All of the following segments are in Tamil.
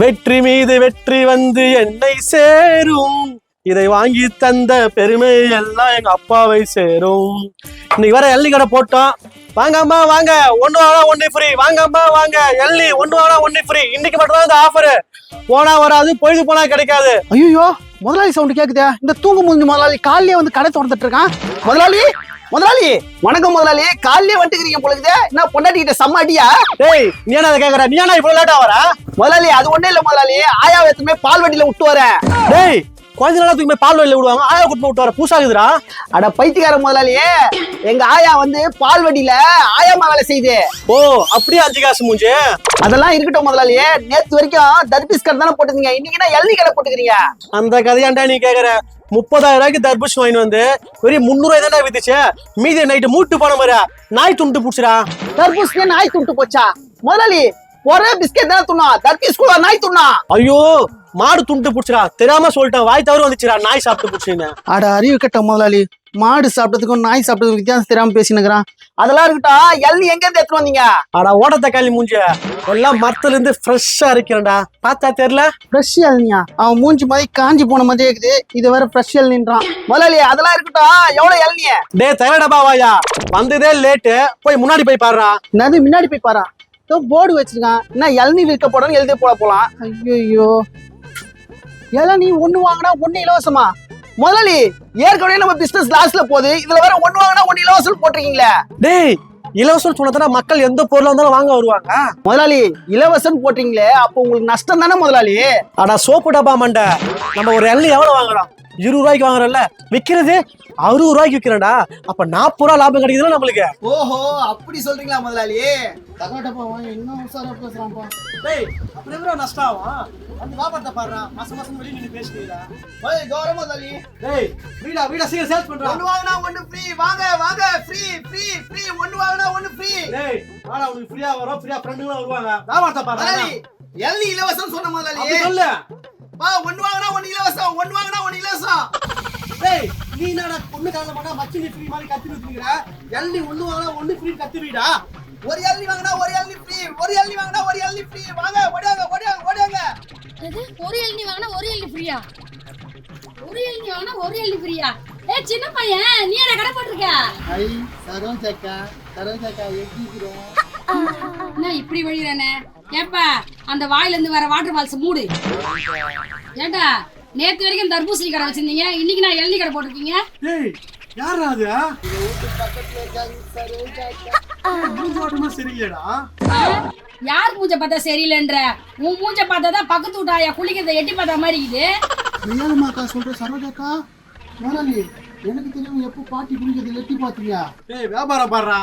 வெற்றி மீது வெற்றி வந்து என்னை சேரும். இதை வாங்கி தந்த பெருமை எல்லாம் எங்க அப்பாவை சேரும். இன்னைக்கு வர எள்ளி கடை போட்டோம் வாங்க அம்மா வாங்க. ஒன்று வாங்கினா ஒண்ணு ஃப்ரீ வாங்க அம்மா வாங்க. எள்ளி ஒன்று வாங்கினா ஒண்ணு ஃப்ரீ இன்னைக்கு மட்டும் தான் இந்த ஆஃபரு போனா வராது பொழுது போனா கிடைக்காது. ஐயோ முதலாளி சவுண்ட் கேக்குதே. இந்த தூங்கு முடிஞ்சு முதலாளி காலையே வந்து கடை திறந்துட்டு இருக்கான். முதலாளி முதலாளி வணக்கம் முதலாளி. காலையே வந்துக்கிறீங்க பொழுது என்ன பொண்டாட்டிக்கிட்ட செம்ம அடியா? டேய் நீ என்ன அதை கேக்குற? நீ என்ன இவ்வளவு லேட்டா வர? முதலாளி அது ஒண்ணே இல்ல முதலாளி. ஆயா எத்துமே பால் வண்டியில விட்டு வரேன். டேய் கொஞ்ச நாளா தூக்கி போய் பால் வழியில விடுவாங்க. ஆயா குட்டு விட்டு வர. பூசாகுதுடா அட பைத்தியக்கார முதலாளியே எங்க ஆயா வந்து பால் வண்டியில ஆயாமா வேலை செய்யுது. ஓ அப்படியே அஞ்சு காசு மூஞ்சி? அதெல்லாம் இருக்கட்டும் முதலாளியே நேத்து வரைக்கும் தர்பீஸ் கடை தானே போட்டுருந்தீங்க இன்னைக்கு என்ன எல்வி கடை போட்டுக்கிறீங்க? அந்த கதையாண்டா நீ கேக்குற. முப்பதாயிரம் ரூபாய்க்கு தர்பூஷ் வாங்கி வந்து வெறும் முந்நூறு தானே வித்துச்சு. மீதி நைட்டு மூட்டு போன மாதிரி நாய் துண்டு புடிச்சுடா. தர்பூஸ்லயே நாய் துண்டு போச்சா? முதலாளி ஒரே பிஸ்கெட் தானே துண்ணா? தர்பீஸ் கூட நாய் துண்ணா? ஐயோ மாடு துண்டு புடிச்சுடா. தெரியாம சொல்லிட்டேன். வாய் தவறு வந்துச்சுடா. நாய் சாப்பிட்டு புடிச்சுன்னு அட அறிவு கட்ட முதலாளி. மாடு சாப்பிட்டதுக்கும் நாய் சாப்பிட்டதுக்கும் வித்தியாசம் தெரியாம பேசினுக்கிறான். அதெல்லாம் இருக்கட்டும் எள்ளி எங்க இருந்து எடுத்துட்டு வந்தீங்க? ஆனா ஓட தக்காளி மூஞ்சி. எல்லாம் மரத்துல இருந்து ஃப்ரெஷ்ஷா இருக்கிறேன்டா பார்த்தா தெரியல? ஃப்ரெஷ் இளநியா அவன் மூஞ்சி மாதிரி காஞ்சி போன மாதிரியே இருக்குது. இது வேற ஃப்ரெஷ் இளநின்றான் முதலாளி அதெல்லாம் இருக்கட்டும் எவ்வளவு இளநிய டே தரடா வாயா. வந்ததே லேட்டு போய் முன்னாடி போய் பாருடா. என்னது முன்னாடி போய் பாரா. போர்டு வச்சிருக்கான். என்ன இளநீ விற்க போடணும் எழுதி போட போலாம். ஐயோ இளநீ ஒண்ணு வாங்கினா ஒண்ணு இலவசமா? முதலாளி ஏற்கனவே நம்ம பிசினஸ் லாஸ்ட்ல போகுது. இதுல வேற ஒண்ணு வாங்கினா ஒண்ணு இலவசம் போட்டிருக்கீங்களே. டேய் இலவசம் சொன்னதான மக்கள் எந்த பொருளா இருந்தாலும் வாங்க வருவாங்க. முதலாளி இலவசம் போட்டீங்களே அப்போ உங்களுக்கு நஷ்டம் தானே முதலாளி? ஆனா சோப்பு டப்பா மண்டை. நம்ம ஒரு எள்ளி எவ்வளவு வாங்குறோம்? இருபது ரூபாய்க்கு வாங்குறோம்ல விக்கிறது? அறுபது ரூபாய்க்கு விக்கிறேன்டா. அப்ப நாற்பது ரூபா லாபம் கிடைக்குதுல நம்மளுக்கு. ஓஹோ அப்படி சொல்றீங்களா முதலாளி? தகவட்டப்பா இன்னும் உசாரா பேசுறான்ப்பா டேய் அப்புறம் எவ்வளவு நஷ்டம்? ஆகும் அந்த வியாபாரத்தை பாடுறா மாசம் மாசம் வெளியே நின்று பேசுறீங்களா ஓய் கௌரவ முதலாளி. டேய் வீடா வீடா சீக்கிரம் சேல்ஸ் பண்றா. ஒண்ணு வாங்கினா ஒண்ணு ஃப்ரீ வாங்க வாங்க. ஃப்ரீ ஃப்ரீ ஃப்ரீ ஒண்ணு வாங்கினா ஒண்ணு ஃப்ரீ டேய் வாடா உனக்கு ஃப்ரீயா வரும். ஃப்ரீயா ஃப்ரெண்டுங்களும் வருவாங்க. வியாபாரத்தை பாடுறா எள்ளி இலவசம் சொன்ன முதலாளி. சொல்லு. வா ஒண்ணு வாங்கினா ஒண்ணு இலவசம். ஒண்ணு வாங்கினா ஒண்ணு இலவசம். டேய் நீ என்னடா பொண்ணு கால மாட்டா? மச்சினி ஃப்ரீ மாதிரி கத்தி வச்சுக்கிற எள்ளி ஒண்ணு வாங்கினா ஒண்ணு ஃப்ரீ கத்தி வீடா ஒரு எள்ளி வாங்கினா ஒரு எள்ளி ஃப்ரீ ஒரு வாங்கினா ஒரு எள்ளி ஃப்ரீ வாங்க ஓடியாங்க ஓடியாங்க ஓடியாங்க. எது? ஒரு எல்னி வாங்கினா ஒரு எல்னி ஃப்ரீயா ஒரு வாங்கினா ஒரு எல்னி ஃப்ரீயா ஏ சின்ன பையன் நீ என்ன கடை போட்டிருக்க? ஐ சரோஜாக்கா சரோஜாக்கா எப்படி இருக்கிறோம் என்ன இப்படி வழிறானே ஏப்பா அந்த வாயில இருந்து வர வாட்டர் ஃபால்ஸ் மூடு. ஏண்டா நேத்து வரைக்கும் தர்பூசணி கடை வச்சிருந்தீங்க இன்னைக்கு நான் எல்னி கடை போட்டிருக்கீங்க? யாரா அது? யார் மூஞ்ச பார்த்தா சரியில்லைன்ற? உன் மூஞ்ச பார்த்தா தான் பக்கத்து வீட்டாயா குளிக்கிறத எட்டி பார்த்தா மாதிரி இருக்குது. சொல்ற சரோஜாக்கா முதலாளி எனக்கு தெரியும் எப்போ பாட்டி குடிக்கிறது எட்டி பாத்தீங்க டேய் வியாபாரம் பாடுறா.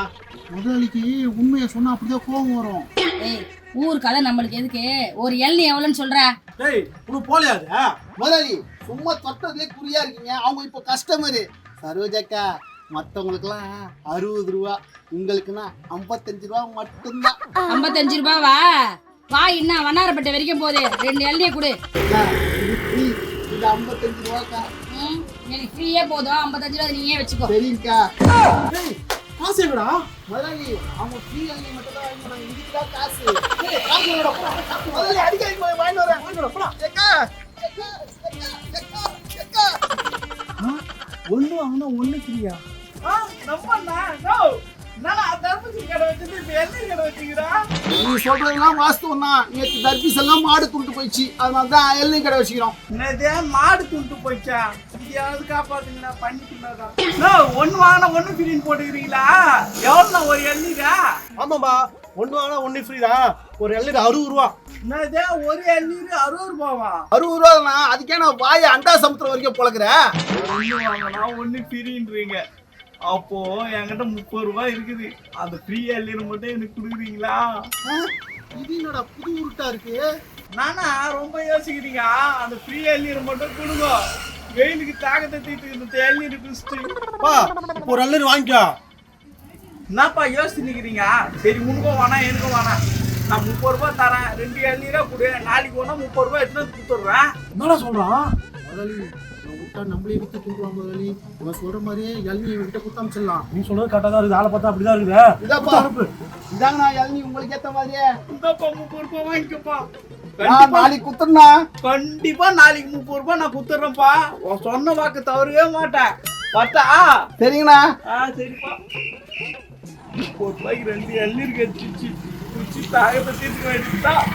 முதலாளிக்கு உண்மையை சொன்னா அப்படிதான் கோபம் வரும். ஏய் ஊர் கதை நம்மளுக்கு எதுக்கு? ஒரு எல்னி எவ்வளோன்னு சொல்ற. டேய் உனக்கு போலையாது? முதலாளி சும்மா தொட்டதுலே குறியா இருக்கீங்க. அவங்க இப்போ கஸ்டமரு சரோஜாக்கா மற்றவங்களுக்குலாம் அறுபது ரூபா உங்களுக்குன்னா ஐம்பத்தஞ்சு ரூபா மட்டும்தான். ஐம்பத்தஞ்சு ரூபாவா? வா இன்னும் வண்ணாரப்பேட்டை வரைக்கும் போகுது ரெண்டு எல்னியை கொடு. இது. இது ஐம்பத்தஞ்சு ரூபாக்கா. எனக்கு ஃப்ரீயே போதும். ஐம்பத்தஞ்சு ரூபா நீயே வச்சுக்கோ. சரிங்கக்கா. டேய் காசு எங்கடா? முதலாளி அவங்க ஃப்ரீ அள்ளி மட்டும் தான் வாங்கி போறாங்க இதுக்கு தான் காசு. காசு எங்கடா? முதலாளி அடிக்கடி போய் வாங்கிட்டு வரேன். வாங்கிட்டு வரேன், அக்கா, அக்கா. ஒண்ணு வாங்கினா ஒண்ணு ஃப்ரீயா? நீ. சொல்றதெல்லாம் வாஸ்தவம் தான் நேற்று தர்பீஸ் எல்லாம் மாடு துண்டு போயிடுச்சு. அதனால தான் எல்லை கடை வச்சுக்கிறோம். என்னதே மாடு துண்டு போச்சா இதையாவது காப்பாத்துங்கண்ணா பண்ணிட்டுனாதான் ஒன்னு வாங்கினா ஒன்னு ஃப்ரீன்னு போட்டுக்கிறீங்களா? எவ்வளோண்ணா ஒரு எண்ணீரா ஆமாம்பா ஒண்ணு வாங்கினா ஒண்ணு ஃப்ரீ தான் ஒரு எள்ளி அறுபது ரூபா. என்னதே ஒரு எண்ணீர் அறுபது ரூபாவா? அறுபது ரூபா தான் அதுக்கே நான் வாயை அண்டா சமுத்திரம் வரைக்கும் பொழக்கிறேன். ஒன்று வாங்கினா ஒன்று ஃப்ரீன்றீங்க அப்போ என்கிட்ட முப்பது ரூபாய் இருக்குது. அந்த ஃப்ரீ எண்ணீர் மட்டும் எனக்கு கொடுக்குறீங்களா? இது என்னடா புது உருட்டா இருக்கு? நானா ரொம்ப யோசிக்கிறீங்க. அந்த ஃப்ரீ எண்ணீர் மட்டும் கொடுங்க. வெயிலுக்கு தாக்கத்தை தீர்த்து இந்த எண்ணீர் குடிச்சிட்டு. பா இப்போ ஒரு எள்ளி வாங்கிக்கோ. என்னப்பா யோசிச்சு நிக்கிறீங்க? சரி உனக்கும் வேணாம் எனக்கும் வேணாம். நான் முப்பது ரூபாய் தரேன். ரெண்டு இளநீரா கொடு. நாளைக்கு ஒன்றா முப்பது ரூபாய் வந்து கொடுத்துட்றேன். என்னடா சொல்றான் முதலாளி விட்டா நம்மளே வித்து தூக்குவான் முதலாளி இவன் சொல்ற மாதிரியே இளநீ கிட்ட குத்த அமைச்சிடலாம் நீ சொல்றது கரெக்டா தான் இருக்குது ஆளை பார்த்தா அப்படிதான் இருக்குது. இதாப்பா இதாங்க நான் இளநீ உங்களுக்கு ஏத்த மாதிரியே. இந்தாப்பா முப்பது ரூபாய் வாங்கிக்கப்பா. நாளைக்கு குத்துறா கண்டிப்பா நாளைக்கு முப்பது ரூபாய் நான் குத்துறேன்ப்பா. உன் சொன்ன வாக்கு தவறவே மாட்டேன். பத்தா சரிங்கண்ணா. ஆ சரிப்பா. முப்பது ரூபாய்க்கு ரெண்டு இளநீர் கடிச்சிச்சு குடிச்சு தாகத்தை தீர்க்க வேண்டியதுதான்.